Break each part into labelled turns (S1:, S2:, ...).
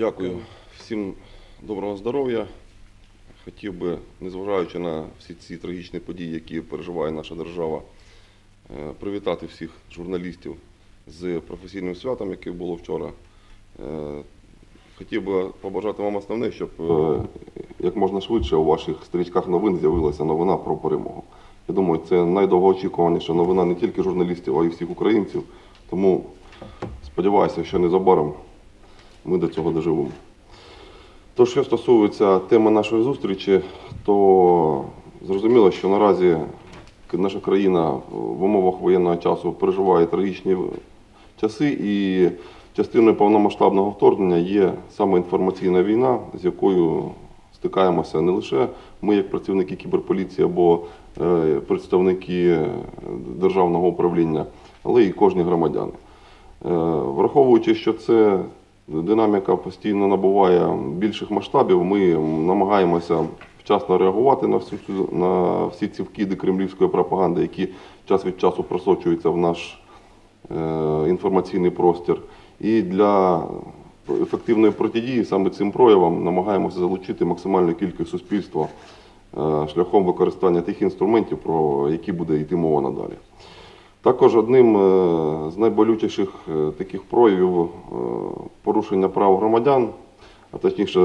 S1: Дякую. Всім доброго здоров'я. Хотів би, незважаючи на всі ці трагічні події, які переживає наша держава, е, привітати всіх журналістів з професійним святом, яке було вчора. Е, Хотів би побажати вам основне, щоб е, як можна швидше у ваших стрічках новин з'явилася новина про перемогу. Я думаю, це найдовгоочікуваніша новина не тільки журналістів, а й всіх українців. Тому сподіваюся, що незабаром ми до цього доживемо. То, що стосується теми нашої зустрічі, то зрозуміло, що наразі наша країна в умовах воєнного часу переживає трагічні часи, і частиною повномасштабного вторгнення є саме інформаційна війна, з якою стикаємося не лише ми, як працівники кіберполіції або е, представники державного управління, але і кожні громадяни. Е, Враховуючи, що це динаміка постійно набуває більших масштабів, ми намагаємося вчасно реагувати на всю на всі ці вкиди кремлівської пропаганди, які час від часу просочуються в наш е, інформаційний простір. І для ефективної протидії саме цим проявам намагаємося залучити максимальну кількість суспільства е, шляхом використання тих інструментів, про які буде йти мова надалі. Також одним е, з найболючіших е, таких проявів е, порушення прав громадян, а точніше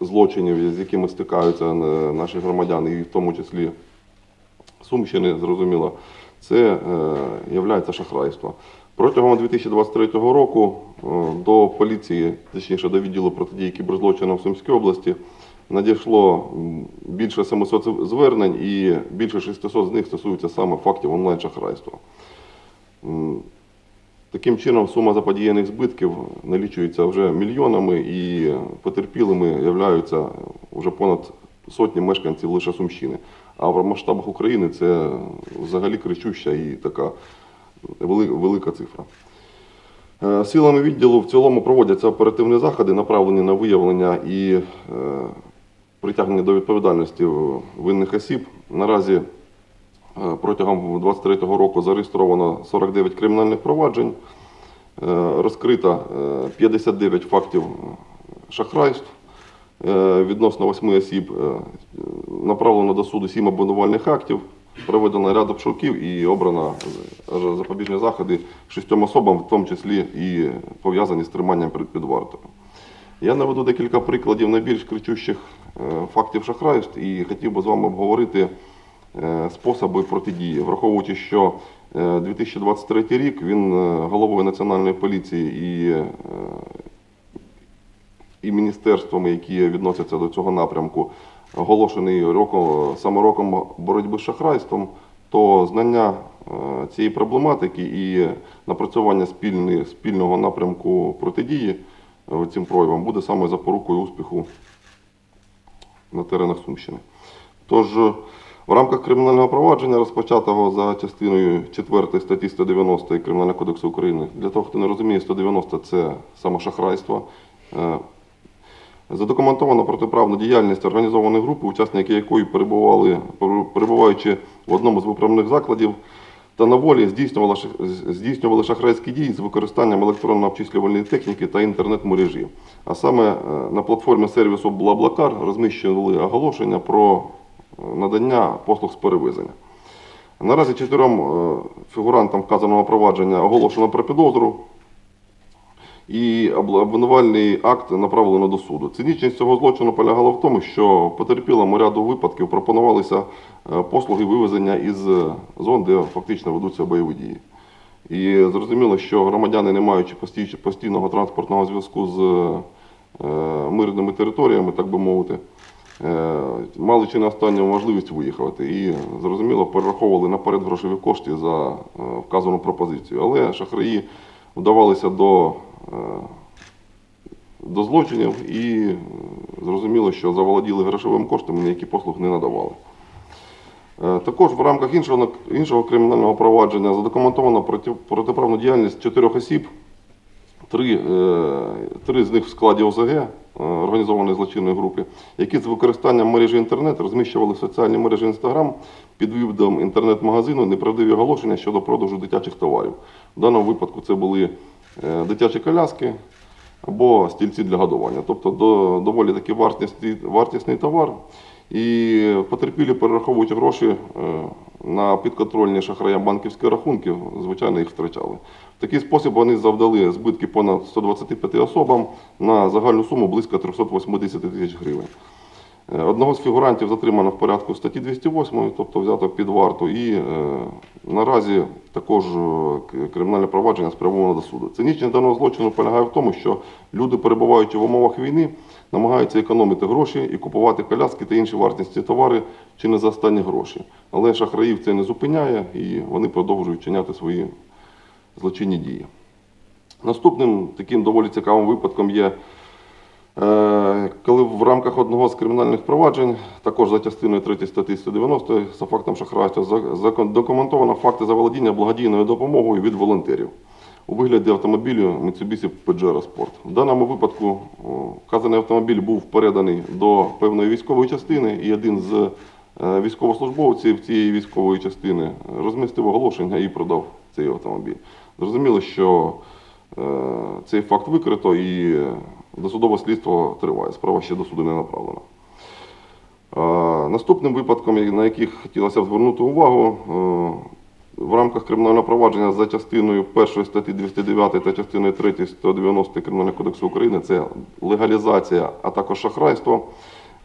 S1: злочинів, з якими стикаються наші громадяни, і в тому числі Сумщини, зрозуміло, це є шахрайство. Протягом 2023 року до поліції, точніше до відділу протидії кіберзлочинам в Сумській області, надійшло більше 700 звернень і більше 600 з них стосуються саме фактів онлайн-шахрайства. Таким чином, сума заподіяних збитків налічується вже мільйонами і потерпілими являються вже понад сотні мешканців лише Сумщини. А в масштабах України це взагалі кричуща і така велика цифра. Е, Силами відділу в цілому проводяться оперативні заходи, направлені на виявлення і е, притягнення до відповідальності винних осіб. Наразі е, протягом 2023 року зареєстровано 49 кримінальних проваджень, е, розкрито е, 59 фактів шахрайств. Е, Відносно восьми осіб е, направлено до суду сім обвинувальних актів, проведено ряд обшуків і обрано е, запобіжні заходи шістьом особам, в тому числі і пов'язані з триманням під вартою. Я наведу декілька прикладів найбільш кричущих е, фактів шахрайств і хотів би з вами обговорити е, способи протидії, враховуючи, що е, 2023 рік він е, головою національної поліції і е, і міністерствами, які відносяться до цього напрямку, оголошений роком, саме роком боротьби з шахрайством, то знання е, цієї проблематики і напрацювання спільного напрямку протидії е, цим проявам буде саме запорукою успіху на теренах Сумщини. Тож е, в рамках кримінального провадження, розпочатого за частиною 4 статті 190 Кримінального кодексу України, для того, хто не розуміє, 190 це саме шахрайство. Е, Задокументовано протиправну діяльність організованої групи, учасники якої перебували, перебуваючи в одному з виправних закладів та на волі, здійснювали, здійснювали шахрайські дії з використанням електронно-обчислювальної техніки та інтернет-мережі. А саме е, на платформі сервісу Блаблакар розміщували оголошення про е, надання послуг з перевезення. Наразі чотирьом е, фігурантам вказаного провадження оголошено про підозру і обвинувальний акт направлено до суду. Цинічність цього злочину полягала в тому, що потерпілому ряду випадків пропонувалися е, послуги вивезення із е, зон, де фактично ведуться бойові дії. І зрозуміло, що громадяни, не маючи постій- постійного транспортного зв'язку з е, мирними територіями, так би мовити, мали чи не останню можливість виїхати. І зрозуміло, перераховували наперед грошові кошти за вказану пропозицію. Але шахраї вдавалися до, до злочинів і е, зрозуміло, що заволоділи грошовим коштом, ніякі послуг не надавали. Е, Також в рамках іншого, іншого кримінального провадження задокументовано протиправну діяльність чотирьох осіб. Три, е, три з них в складі ОЗГ, е, організованої злочинної групи, які з використанням мережі інтернет розміщували в соціальній мережі Інстаграм під відом інтернет-магазину неправдиві оголошення щодо продажу дитячих товарів. В даному випадку це були е, дитячі коляски, або стільці для годування. Тобто до, доволі таки вартісний, вартісний товар. І потерпілі перераховують гроші е, на підконтрольні шахраям банківські рахунки, звичайно, їх втрачали. В такий спосіб вони завдали збитки понад 125 особам на загальну суму близько 380 тисяч гривень. Е, Одного з фігурантів затримано в порядку статті 208, тобто взято під варту, і е, наразі також е, кримінальне провадження спрямовано до суду. Цинічність даного злочину полягає в тому, що люди, перебуваючи в умовах війни, намагаються економити гроші і купувати коляски та інші вартісні товари чи не за останні гроші. Але шахраїв це не зупиняє і вони продовжують вчиняти свої злочинні дії. Наступним таким доволі цікавим випадком є коли в рамках одного з кримінальних проваджень, також за частиною 3 статті 190 за фактом шахрайства, документовано факти заволодіння благодійною допомогою від волонтерів у вигляді автомобілю Mitsubishi Pajero Sport. В даному випадку вказаний автомобіль був переданий до певної військової частини, і один з е, військовослужбовців цієї військової частини розмістив оголошення і продав цей автомобіль. Зрозуміло, що Е, Цей факт викрито і досудове слідство триває. Справа ще до суду не направлена. Наступним випадком, на яких хотілося б звернути увагу, е, в рамках кримінального провадження за частиною 1 статті 209 та частиною 3 190 Кримінального кодексу України це легалізація, а також шахрайство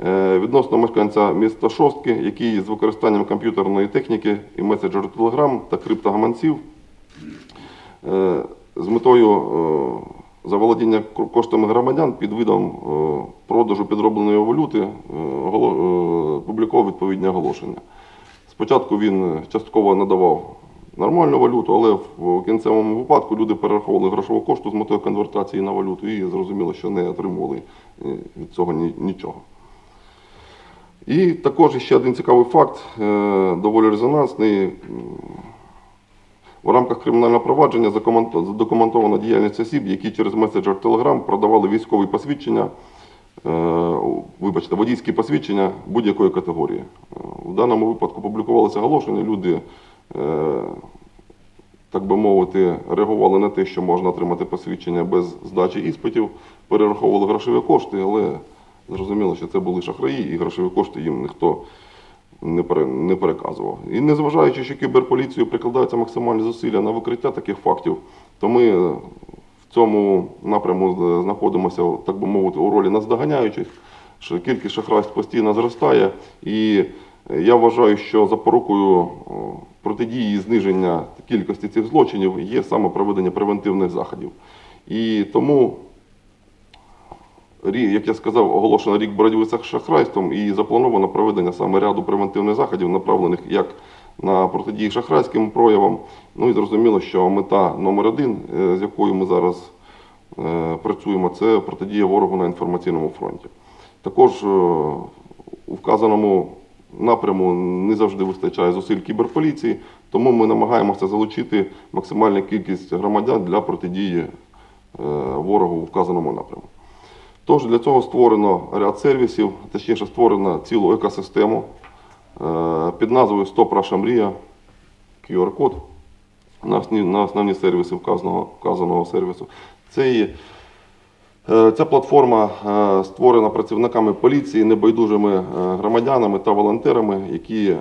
S1: е, відносно мешканця міста Шостки, який з використанням комп'ютерної техніки і меседжеру Telegram та криптогаманців Е, з метою заволодіння к- коштами громадян під видом е, продажу підробленої валюти е, е, публікував відповідні оголошення. Спочатку він частково надавав нормальну валюту, але в кінцевому випадку люди перераховували грошову кошту з метою конвертації на валюту і зрозуміло, що не отримували від цього нічого. І також ще один цікавий факт, доволі резонансний. У рамках кримінального провадження задокументована діяльність осіб, які через меседжер Telegram продавали військові посвідчення, е, вибачте, водійські посвідчення будь-якої категорії. Е, В даному випадку публікувалися оголошення, люди, е, так би мовити, реагували на те, що можна отримати посвідчення без здачі іспитів, перераховували грошові кошти, але зрозуміло, що це були шахраї, і грошові кошти їм ніхто не, пере, не переказував. І незважаючи, що кіберполіцією прикладаються максимальні зусилля на викриття таких фактів, то ми е, в цьому напряму знаходимося, так би мовити, у ролі наздоганяючих, що кількість шахрайств постійно зростає. І е, я вважаю, що запорукою о, протидії зниження кількості цих злочинів є саме проведення превентивних заходів. І тому як я сказав, оголошено рік боротьби з шахрайством і заплановано проведення саме ряду превентивних заходів, направлених як на протидії шахрайським проявам. Ну і зрозуміло, що мета номер один, е, з якою ми зараз е, працюємо, це протидія ворогу на інформаційному фронті. Також е, у вказаному напряму не завжди вистачає зусиль кіберполіції, тому ми намагаємося залучити максимальну кількість громадян для протидії ворогу у вказаному напрямку. Тож для цього створено ряд сервісів, точніше створено цілу екосистему е, під назвою Стоп Раша Мрія, QR-код на основні, сервіси вказаного, вказаного сервісу. Це Е, Ця платформа е, створена працівниками поліції, небайдужими громадянами та волонтерами, які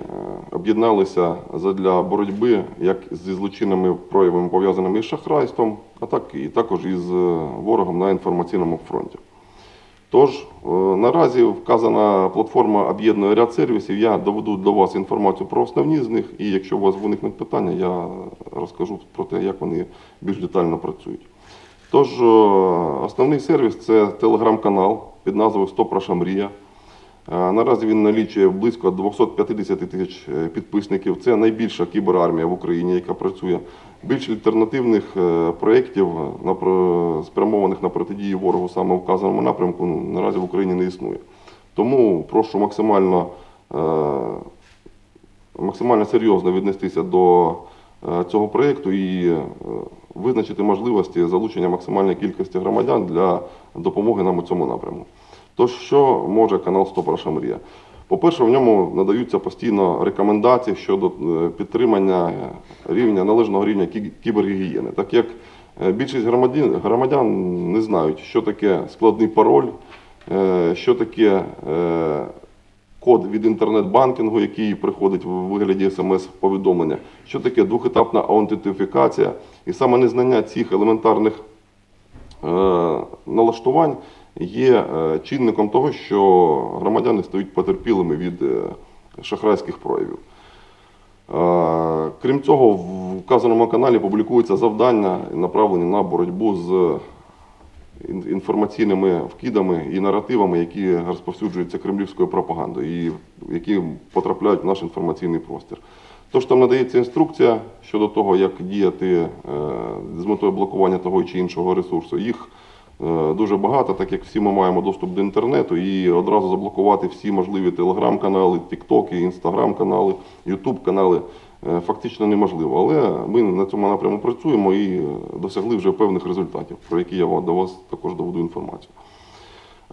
S1: об'єдналися для боротьби як зі злочинними проявами, пов'язаними із шахрайством, а так і також із ворогом на інформаційному фронті. Тож е, наразі вказана платформа об'єднує ряд сервісів. Я доведу до вас інформацію про основні з них, і якщо у вас виникнуть питання, я розкажу про те, як вони більш детально працюють. Тож, е, основний сервіс це телеграм-канал під назвою Стопраша Мрія. Е, Наразі він налічує близько 250 тисяч е, підписників. Це найбільша кіберармія в Україні, яка працює. Більш альтернативних е, проєктів, спрямованих на протидії ворогу саме в вказаному напрямку, ну, наразі в Україні не існує. Тому прошу максимально, е, максимально серйозно віднестися до е, цього проєкту і е, визначити можливості залучення максимальної кількості громадян для допомоги нам у цьому напрямку. Тож, що може канал Стоп Раша Мрія? По-перше, в ньому надаються постійно рекомендації щодо е, підтримання рівня належного рівня кібергігієни, так як е, більшість громадян, громадян не знають, що таке складний пароль, е, що таке код від інтернет-банкінгу, який приходить в вигляді смс-повідомлення, що таке двохетапна аутентифікація, і саме незнання цих елементарних налаштувань є е, чинником того, що громадяни стають потерпілими від е, шахрайських проявів. Е, Крім цього, в вказаному каналі публікуються завдання, направлені на боротьбу з інформаційними вкидами і наративами, які розповсюджуються кремлівською пропагандою і які потрапляють в наш інформаційний простір. Тож там надається інструкція щодо того, як діяти з метою блокування того чи іншого ресурсу. Їх дуже багато, так як всі ми маємо доступ до інтернету, і одразу заблокувати всі можливі телеграм-канали, тіктоки, інстаграм-канали, ютуб-канали е, фактично неможливо. Але ми на цьому напрямку працюємо і е, досягли вже певних результатів, про які я до вас також доведу інформацію.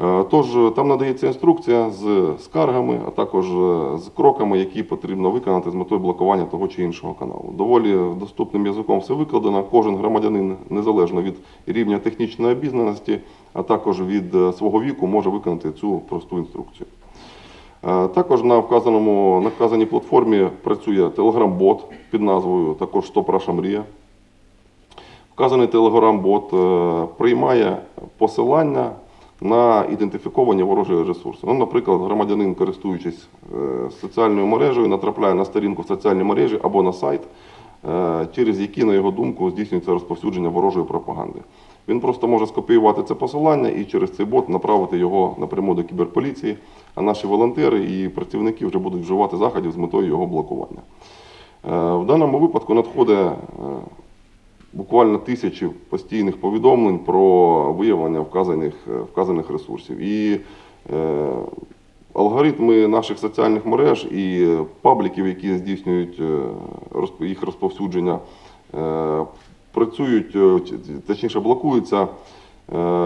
S1: Е, Тож е, там надається інструкція з скаргами, а також е, з кроками, які потрібно виконати з метою блокування того чи іншого каналу. Доволі доступним язиком все викладено. Кожен громадянин, незалежно від рівня технічної обізнаності, а також від свого віку, може виконати цю просту інструкцію. Також на вказаному на вказаній платформі працює телеграм-бот під назвою також «Стоп Раша Мрія». Вказаний телеграм-бот приймає посилання на ідентифіковані ворожі ресурси. Ну, наприклад, громадянин, користуючись е, соціальною мережею, натрапляє на сторінку в соціальній мережі або на сайт, е, через які, на його думку, здійснюється розповсюдження ворожої пропаганди. Він просто може скопіювати це посилання і через цей бот направити його напряму до кіберполіції, а наші волонтери і працівники вже будуть вживати заходів з метою його блокування. Е, В даному випадку надходить буквально тисячі постійних повідомлень про виявлення вказаних, е, вказаних ресурсів. І е, алгоритми наших соціальних мереж і пабліків, які здійснюють е, їх розповсюдження, е, працюють, е, точніше блокуються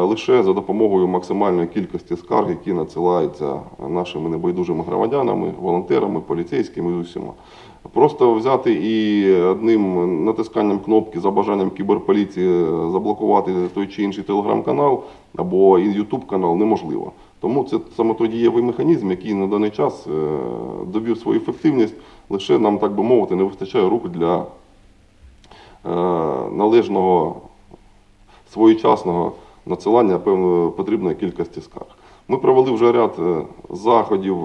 S1: лише за допомогою максимальної кількості скарг, які надсилаються нашими небайдужими громадянами, волонтерами, поліцейськими і усіма. Просто взяти і одним натисканням кнопки за бажанням кіберполіції заблокувати той чи інший телеграм-канал або ютуб канал неможливо. Тому це саме той дієвий механізм, який на даний час е, довів свою ефективність. Лише нам, так би мовити, не вистачає рук для е, належного своєчасного надсилання певної потрібної кількості скарг. Ми провели вже ряд е, заходів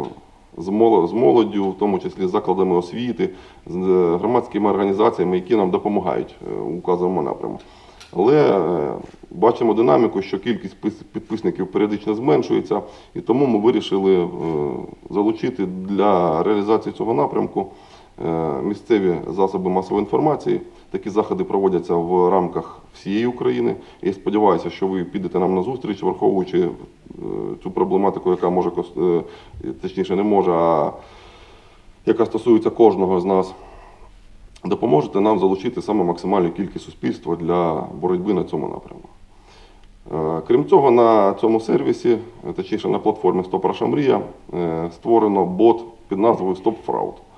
S1: з моло- з молоддю, в тому числі з закладами освіти, з е, громадськими організаціями, які нам допомагають е, у вказаному напрямку. Але е, бачимо динаміку, що кількість пис- підписників періодично зменшується, і тому ми вирішили залучити для реалізації цього напрямку місцеві засоби масової інформації. Такі заходи проводяться в рамках всієї України. І сподіваюся, що ви підете нам на зустріч, враховуючи е, цю проблематику, яка може е, точніше не може, а яка стосується кожного з нас. Допоможете нам залучити саме максимальну кількість суспільства для боротьби на цьому напрямку. Е, Крім цього, на цьому сервісі, точніше на платформі Стоп Раша Мрія, створено бот під назвою. Е,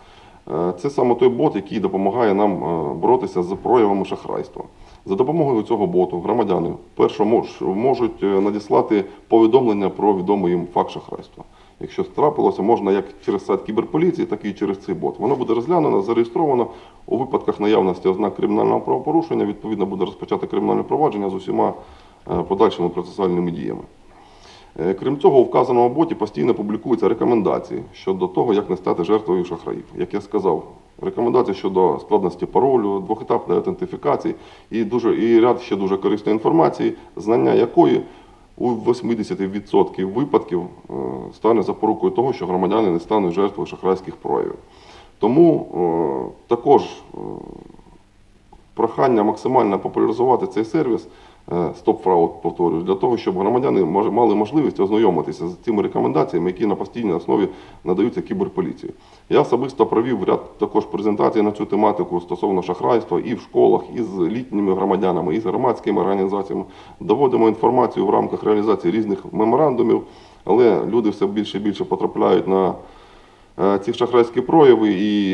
S1: Це саме той бот, який допомагає нам е, боротися з проявами шахрайства. За допомогою цього боту громадяни перше можуть е, надіслати повідомлення про відомий їм факт шахрайства. Якщо трапилося, можна як через сайт кіберполіції, так і через цей бот. Воно буде розглянено, зареєстровано. У випадках наявності ознак кримінального правопорушення, відповідно, буде розпочати кримінальне провадження з усіма е, подальшими процесуальними діями. Е, Крім цього, у вказаному боті постійно публікуються рекомендації щодо того, як не стати жертвою шахраїв. Як я сказав, рекомендації щодо складності паролю, двохетапної аутентифікації і дуже і ряд ще дуже корисної інформації, знання якої у 80% випадків е, стане запорукою того, що громадяни не стануть жертвою шахрайських проявів. Тому е, також прохання максимально популяризувати цей сервіс е, Fraud, повторюю, для того, щоб громадяни мали можливість ознайомитися з цими рекомендаціями, які на постійній основі надаються кіберполіції. Я особисто провів ряд також презентацій на цю тематику стосовно шахрайства і в школах, і з літніми громадянами, і з громадськими організаціями. Доводимо інформацію в рамках реалізації різних меморандумів, але люди все більше і більше потрапляють на ці шахрайські прояви, і,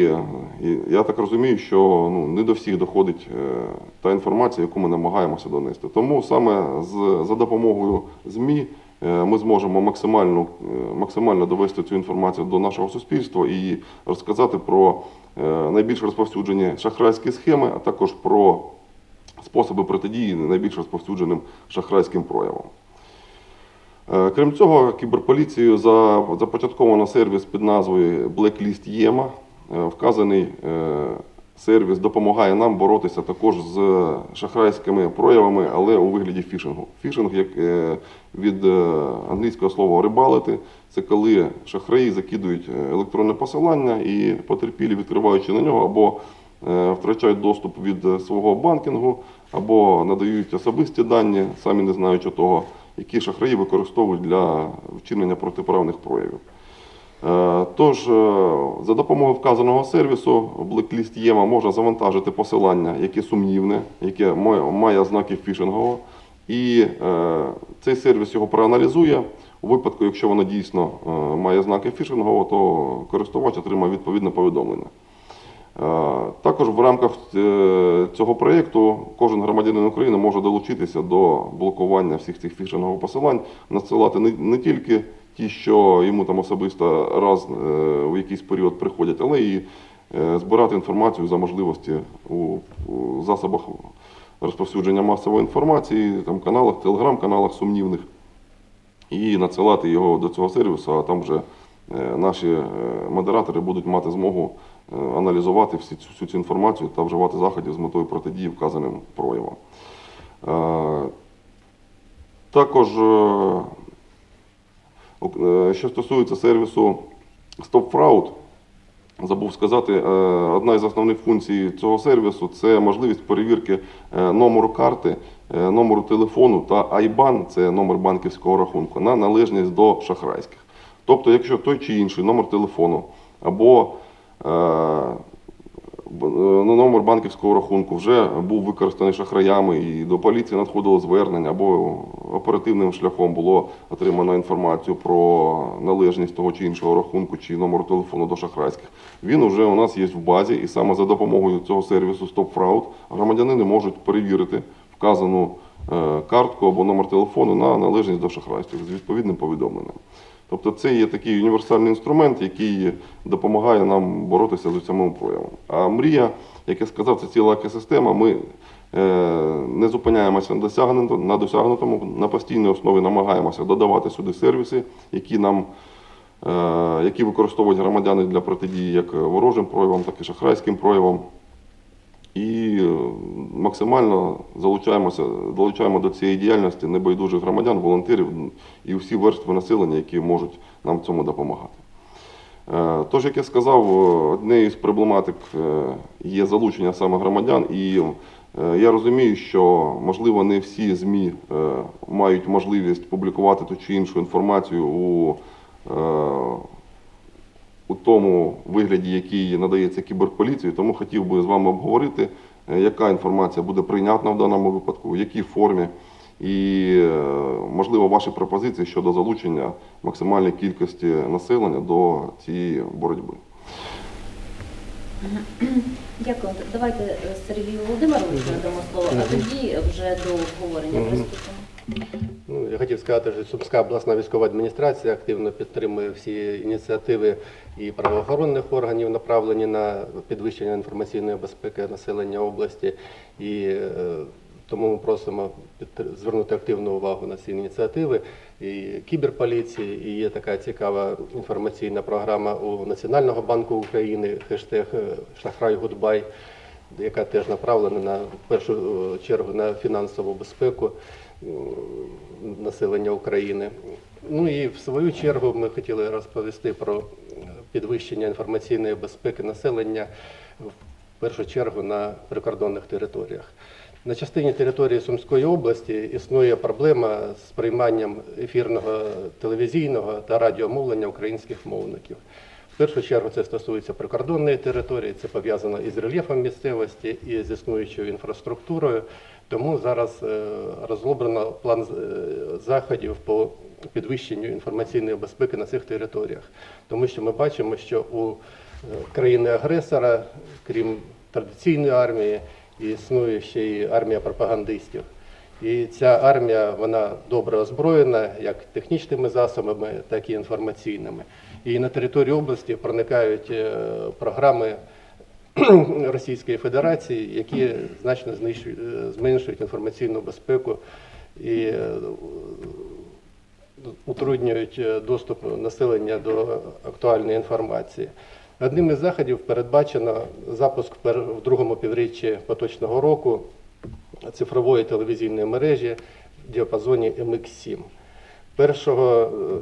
S1: і я так розумію, що ну, не до всіх доходить е, та інформація, яку ми намагаємося донести. Тому саме з, за допомогою ЗМІ е, ми зможемо максимально, е, максимально довести цю інформацію до нашого суспільства і розказати про е, найбільш розповсюджені шахрайські схеми, а також про способи протидії найбільш розповсюдженим шахрайським проявам. Е, Крім цього, кіберполіцією за- започатковано сервіс під назвою Blacklist Єма. Е, Вказаний е, сервіс допомагає нам боротися також з шахрайськими проявами, але у вигляді фішингу. Фішинг як від англійського слова рибалити, це коли шахраї закидують електронне посилання і потерпілі, відкриваючи на нього, або втрачають доступ від свого банкінгу, або надають особисті дані, самі не знаючи того, які шахраї використовують для вчинення протиправних проявів. Е, Тож, е, за допомогою вказаного сервісу Blacklist Єма може завантажити посилання, яке сумнівне, яке має- ознаки фішингового, і е, цей сервіс його проаналізує. У випадку, якщо воно дійсно має знаки фішингового, то користувач отримає відповідне повідомлення. Е, Також в рамках е, цього проєкту кожен громадянин України може долучитися до блокування всіх цих фішингових посилань, надсилати не, тільки ті, що йому там особисто раз е, у якийсь період приходять, але і збирати інформацію за можливості у, засобах розповсюдження масової інформації, там каналах, телеграм-каналах сумнівних і надсилати його до цього сервісу, а там вже наші модератори будуть мати змогу аналізувати всі всю цю інформацію та вживати заходів з метою протидії вказаним проявам. Е, Також, е, е, що стосується сервісу StopFraud, Забув сказати, е, одна із основних функцій цього сервісу це можливість перевірки е, номеру карти, е, номеру телефону та IBAN, це номер банківського рахунку, на належність до шахрайських. Тобто, якщо той чи інший номер телефону або е, е, номер банківського рахунку вже був використаний шахраями і до поліції надходило звернення, або оперативним шляхом було отримано інформацію про належність того чи іншого рахунку чи номеру телефону до шахрайських. Він вже у нас є в базі, і саме за допомогою цього сервісу StopFraud громадянини можуть перевірити вказану е, картку або номер телефону на належність до шахрайства з відповідним повідомленням. Тобто це є такий універсальний інструмент, який допомагає нам боротися з самим проявом. А мрія, як я сказав, це ціла екосистема. Ми е, не зупиняємося на досягнутому, на постійній основі намагаємося додавати сюди сервіси, які нам е, які використовують громадяни для протидії як ворожим проявам, так і шахрайським проявам. І е, максимально залучаємося, долучаємо до цієї діяльності небайдужих громадян, волонтерів і всі верстви населення, які можуть нам в цьому допомагати. Е, Тож, як я сказав, е, однією з проблематик є залучення саме громадян, і я розумію, що можливо не всі ЗМІ мають можливість публікувати ту чи іншу інформацію у у тому вигляді, який надається кіберполіції, тому хотів би з вами обговорити, е, яка інформація буде прийнятна в даному випадку, в якій формі, і, е, можливо, ваші пропозиції щодо залучення максимальної кількості населення до цієї боротьби.
S2: Дякую. Давайте е, Сергію Володимировичу надамо слово, а тоді вже до обговорення приступимо.
S3: Ну, я хотів сказати, що Сумська обласна військова адміністрація активно підтримує всі ініціативи і правоохоронних органів, направлені на підвищення інформаційної безпеки населення області. І е, тому ми просимо звернути активну увагу на ці ініціативи і кіберполіції. І є така цікава інформаційна програма у Національного банку України, хештег е, Шахрай Гудбай яка теж направлена на в першу е, чергу на фінансову безпеку е, населення України. Ну і в свою чергу ми хотіли розповісти про підвищення інформаційної безпеки населення в першу чергу на прикордонних територіях. На частині території Сумської області існує проблема з прийманням ефірного телевізійного та радіомовлення українських мовників. В першу чергу це стосується прикордонної території, це пов'язано із рельєфом місцевості і з існуючою інфраструктурою. Тому зараз е, розроблено план е, заходів по підвищенню інформаційної безпеки на цих територіях. Тому що ми бачимо, що у е, країни-агресора, крім традиційної армії, існує ще й армія пропагандистів. І ця армія вона добре озброєна як технічними засобами, так і інформаційними. І на територію області проникають е, програми Російської Федерації, які значно е, зменшують інформаційну безпеку і е, утруднюють доступ населення до актуальної інформації. Одним із заходів передбачено запуск в другому півріччі поточного року цифрової телевізійної мережі в діапазоні MX7. 1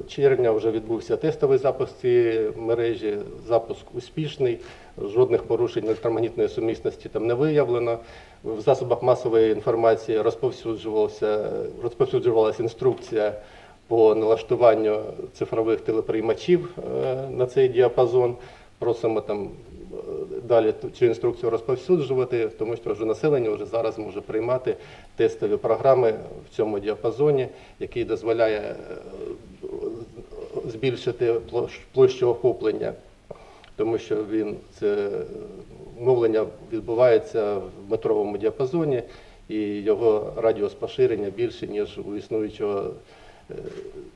S3: червня вже відбувся тестовий запуск цієї мережі. Запуск успішний, жодних порушень електромагнітної сумісності там не виявлено. В засобах масової інформації розповсюджувалася, розповсюджувалася інструкція по налаштуванню цифрових телеприймачів е, на цей діапазон. Просимо там е, далі цю інструкцію розповсюджувати, тому що вже населення вже зараз може приймати тестові програми в цьому діапазоні, який дозволяє е, збільшити площу охоплення, тому що він це мовлення відбувається в метровому діапазоні, і його радіус поширення більше, ніж у існуючого е,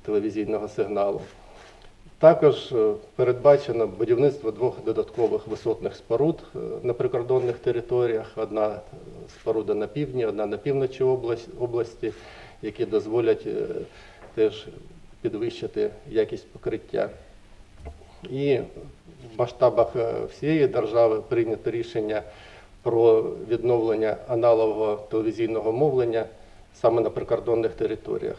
S3: телевізійного сигналу. Також е, передбачено будівництво двох додаткових висотних споруд е, на прикордонних територіях. Одна споруда на півдні, одна на півночі області, які дозволять е, теж підвищити якість покриття. І в масштабах е, всієї держави прийнято рішення про відновлення аналогового телевізійного мовлення саме на прикордонних територіях.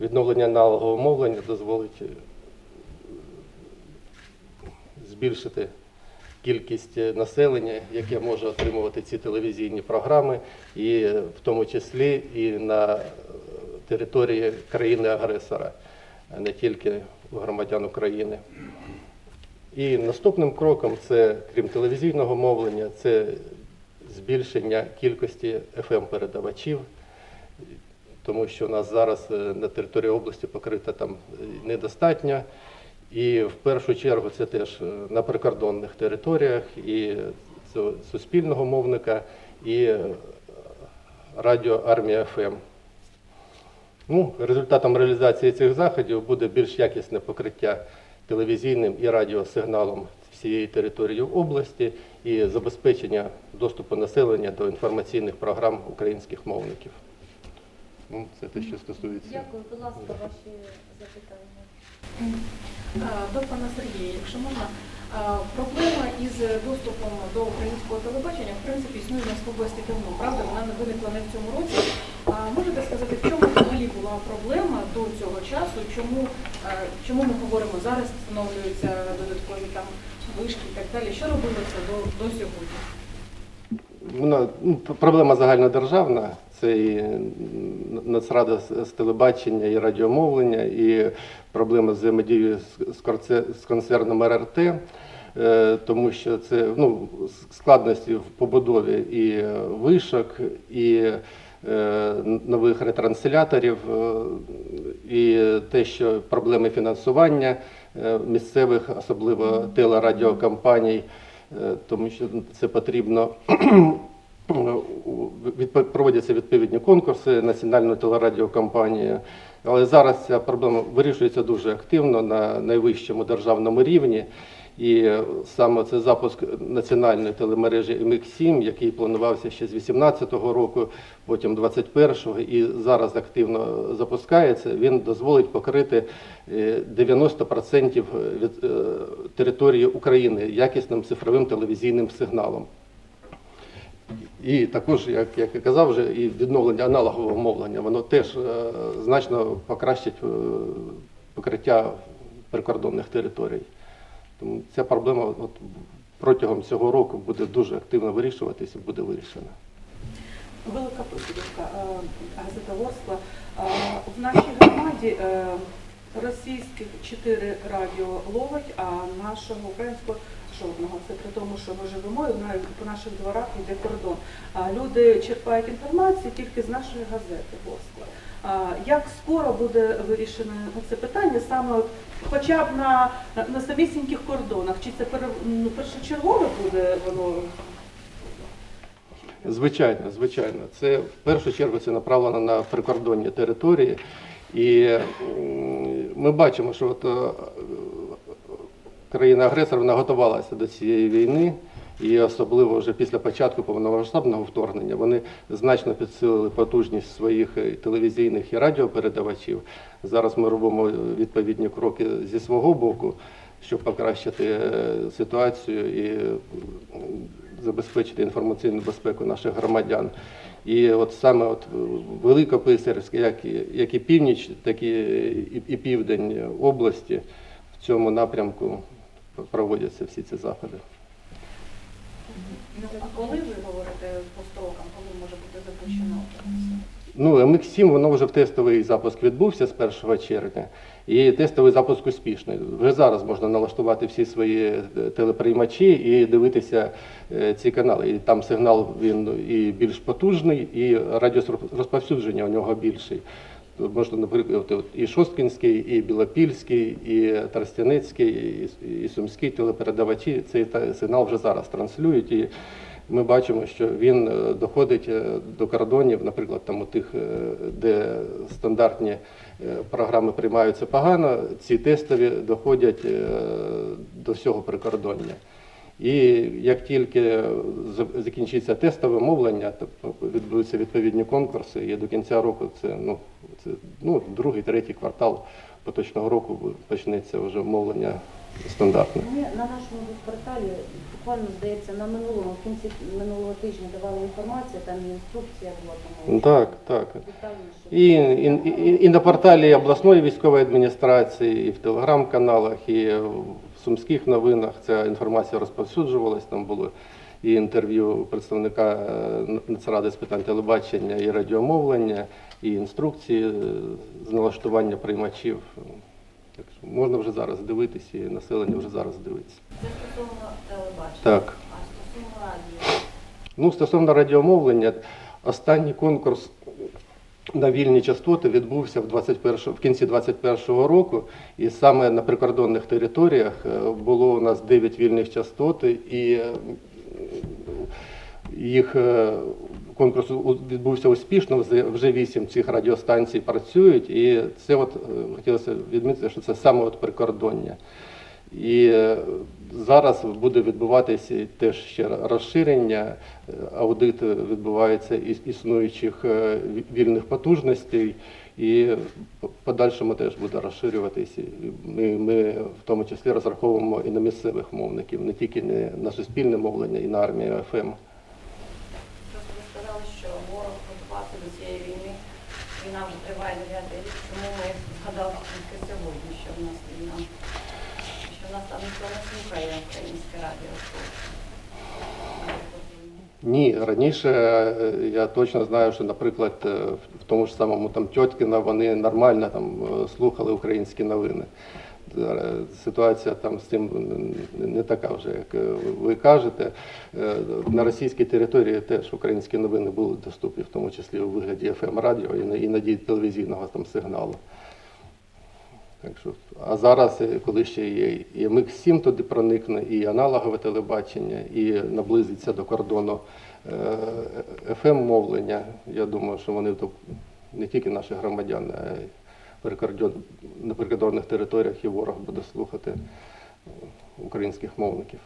S3: Відновлення аналогового мовлення дозволить е, збільшити кількість е, населення, яке може отримувати ці телевізійні програми, і е, в тому числі і на е, території країни-агресора, не тільки громадян України. І наступним кроком це, крім телевізійного мовлення, це збільшення кількості FM-передавачів, тому що у нас зараз на території області покрита там недостатньо. І в першу чергу це теж е, на прикордонних територіях і суспільного мовника, і е, радіо Армія ФМ. Ну, результатом реалізації цих заходів буде більш якісне покриття телевізійним і радіосигналом всієї території області і забезпечення доступу населення до інформаційних програм українських мовників. Ну, це те, що стосується.
S2: Дякую, будь ласка, ваші запитання.
S4: Е, До пана Сергія, якщо можна, е, проблема із доступом до українського телебачення, в принципі, існує в нас області давно, правда? Вона не виникла не в цьому році. Можете сказати, в чому взагалі була проблема до цього часу? Чому, е, чому ми говоримо зараз, встановлюються додаткові там вишки і так далі? Що робилося до, до сьогодні?
S3: Вона ну, проблема загальнодержавна. Це і Нацрада з- телебачення і радіомовлення, і проблема взаємодії з, концерном РРТ, е, тому що це ну, складності в побудові і вишок, і е, нових ретрансляторів, е, і те, що проблеми фінансування місцевих, особливо телерадіокомпаній, тому що це потрібно проводяться відповідні конкурси національної телерадіокомпанії. Але зараз ця проблема вирішується дуже активно на найвищому державному рівні. І е, саме це запуск національної телемережі MX7, який планувався ще з 2018 року, потім 2021 і зараз активно запускається. Він дозволить покрити е, 90% від е, території України якісним цифровим телевізійним сигналом. І також, як, як я казав, вже і відновлення аналогового мовлення, воно теж е, значно покращить е, покриття прикордонних територій. Тому ця проблема от, протягом цього року буде дуже активно вирішуватися і буде вирішена.
S5: Велика Просідівка, газета Ворскла. Е, В нашій громаді е, Російських чотири радіо ловить, а нашого українського жодного. Це при тому, що ми живемо і по наших дворах йде кордон. А люди черпають інформацію тільки з нашої газети «Ворскла». Як скоро буде вирішено це питання, саме от, хоча б на, на самісіньких кордонах? Чи це пере- ну, першочергове буде воно?
S3: Звичайно, звичайно. Це в першу чергу це направлено на прикордонні території. І ми бачимо, що от, е, країна-агресор вона готувалася до цієї війни, і особливо вже після початку повномасштабного вторгнення вони значно підсилили потужність своїх е, телевізійних і радіопередавачів. Зараз ми робимо відповідні кроки зі свого боку, щоб покращити е, ситуацію і забезпечити інформаційну безпеку наших громадян. І от саме от Великописарськ, як і, як і північ, так і, і, і південь області в цьому напрямку проводяться всі ці заходи.
S4: Ну, а коли ви говорите по строкам, коли може бути запущена операція?
S3: Ну, МХ-7, воно вже в тестовий запуск відбувся з 1 червня, і тестовий запуск успішний. Вже зараз можна налаштувати всі свої е, телеприймачі і дивитися е, ці канали. І там сигнал він і більш потужний, і радіус розповсюдження у нього більший. Можна, наприклад, і Шосткінський, і Білопільський, і Тростянецький, і, Сумський телепередавачі цей сигнал вже зараз транслюють. І ми бачимо, що він е, доходить е, до кордонів, наприклад, там у тих, е, де стандартні програми приймаються погано, ці тестові доходять до всього прикордоння. І як тільки закінчиться тестове мовлення, то відбудуться відповідні конкурси, і до кінця року це ну, це ну, другий, третій квартал поточного року почнеться вже мовлення стандартне.
S2: Ми на нашому порталі буквально здається на минулому в кінці минулого тижня давали інформацію, там і інструкція була по-моєму.
S3: Так, так. І, і, і, і на порталі обласної військової адміністрації, і в телеграм-каналах, і сумських новинах ця інформація розповсюджувалась. Там було і інтерв'ю представника е, Нацради з питань телебачення і радіомовлення, і інструкції е, з налаштування приймачів. Так що можна вже зараз дивитися, і населення вже зараз дивиться.
S2: Це стосовно телебачення.
S3: Так.
S2: А стосовно радіо.
S3: Ну, стосовно радіомовлення, останній конкурс на вільні частоти відбувся в, 21, в кінці 2021 року, і саме на прикордонних територіях е, було у нас 9 вільних частот, і е, їх е, конкурс відбувся успішно. вже- Вже 8 цих радіостанцій працюють, і це от хотілося відмітити, що це саме от прикордоння. І е, зараз буде відбуватися теж ще розширення, е, аудит відбувається із існуючих е, вільних потужностей, і в подальшому теж буде розширюватися. Ми, ми в тому числі розраховуємо і на місцевих мовників, не тільки на на суспільне мовлення, і на армію ФМ.
S2: Просто ви сказали, що ворог готувався до цієї війни. Війна вже триває дев'ятий рік. Чому ми згадали тільки сьогодні, що в нас війна? Що в нас там ніхто не слухає українське радіо.
S3: Ні, раніше е, я точно знаю, що, наприклад, е, в тому ж самому там Тьоткіна вони нормально там е, слухали українські новини. Ситуація там з цим не- така вже, як ви кажете. На російській території теж українські новини були доступні, в тому числі у вигляді fm радіо і іноді телевізійного там сигналу. Так що, а зараз, е, коли ще є і МХ-7 туди проникне, і аналогове телебачення, і наблизиться до кордону ФМ-мовлення, я думаю, що вони не тільки наші громадяни, а й на прикордонних територіях і ворог буде слухати е, українських мовників.